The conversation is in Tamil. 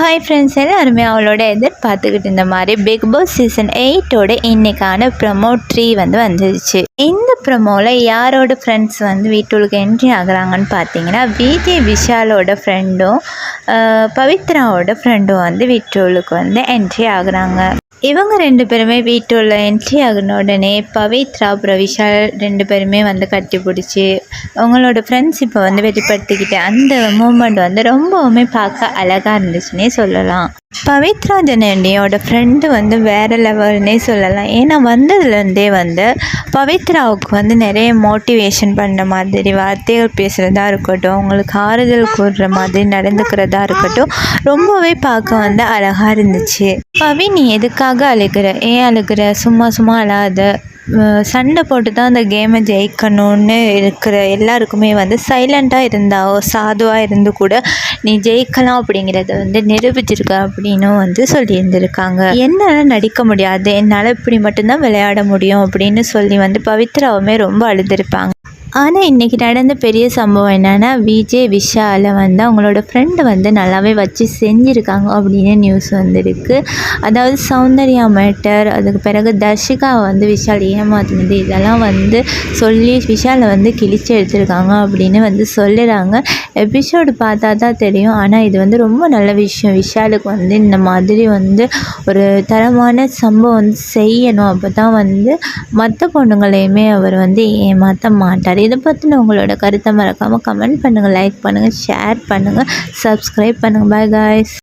ஹாய் ஃப்ரெண்ட்ஸ் எல்லாருமே அவளோட எதிர்பார்த்துக்கிட்டு இருந்த மாதிரி பிக் பாஸ் சீசன் எயிட்டோட இன்னைக்கான ப்ரமோ த்ரீ வந்து வந்துருச்சு. இந்த ப்ரமோவில் யாரோட ஃப்ரெண்ட்ஸ் வந்து வீட்டுக்கு என்ட்ரி ஆகுறாங்கன்னு பார்த்தீங்கன்னா விஜய் விஷாலோட ஃப்ரெண்டும் பவித்ராவோட ஃப்ரெண்டும் வந்து வீட்டுக்கு வந்து என்ட்ரி ஆகுறாங்க. இவங்க ரெண்டு பேருமே வீட்டுள்ள என்ட்ரி ஆகின உடனே பவித்ரா அப்புறம் விஷால் ரெண்டு பேருமே வந்து கட்டி பிடிச்சி அவங்களோட ஃப்ரெண்ட்ஷிப்பை வந்து வெளிப்படுத்திக்கிட்டு அந்த மூமெண்ட் வந்து ரொம்பவுமே பார்க்க அழகாக இருந்துச்சுன்னே சொல்லலாம். பவித்ரா தினேண்டியோட ஃப்ரெண்டு வந்து வேறு லெவல்னே சொல்லலாம். ஏன்னா வந்ததுலேருந்தே வந்து பவித்ராவுக்கு வந்து நிறைய மோட்டிவேஷன் பண்ணுற மாதிரி வார்த்தைகள் பேசுகிறதா இருக்கட்டும் அவங்களுக்கு ஆறுதல் கூடுற மாதிரி நடந்துக்கிறதா இருக்கட்டும் ரொம்பவே பார்க்க வந்து அழகாக இருந்துச்சு. பவி நீ எதுக்காக அழுகிற? ஏன் அழுகிற? சும்மா சும்மா அழாத. சண்டை போட்டு தான் அந்த கேமை ஜெயிக்கணும்னு இருக்கிற எல்லாருக்குமே வந்து சைலண்ட்டாக இருந்தா சாதுவாக இருந்து கூட நீ ஜெயிக்கலாம் அப்படிங்கிறத வந்து நிரூபிச்சிருக்க அப்படின்னும் வந்து சொல்லியிருந்திருக்காங்க. என்னால் நடிக்க முடியாது என்னால் இப்படி மட்டும்தான் விளையாட முடியும் அப்படின்னு சொல்லி வந்து பவித்ராவுமே ரொம்ப அழுதுருப்பாங்க. ஆனால் இன்றைக்கி நடந்த பெரிய சம்பவம் என்னென்னா விஜய் விஷாலை வந்து அவங்களோட ஃப்ரெண்டு வந்து நல்லாவே வச்சு செஞ்சுருக்காங்க அப்படின்னு நியூஸ் வந்திருக்கு. அதாவது சௌந்தர்யா மேட்டர் அதுக்கு பிறகு தர்ஷிகா வந்து விஷால் ஏமாத்தினது இதெல்லாம் வந்து சொல்லி விஷாலை வந்து கிழிச்சு எடுத்திருக்காங்க அப்படின்னு வந்து சொல்லுறாங்க. எபிசோடு பார்த்தா தான் தெரியும். ஆனால் இது வந்து ரொம்ப நல்ல விஷயம். விஷாலுக்கு வந்து இந்த மாதிரி வந்து ஒரு தரமான சம்பவம் வந்து செய்யணும். அப்போ தான் வந்து மற்ற பொண்ணுங்களையுமே அவர் வந்து ஏமாற்ற மாட்டார். இதை பற்றின உங்களோட கருத்தை மறக்காமல் கமெண்ட் பண்ணுங்கள் லைக் பண்ணுங்கள் ஷேர் பண்ணுங்கள் சப்ஸ்கிரைப் பண்ணுங்கள் பாய் காய்ஸ்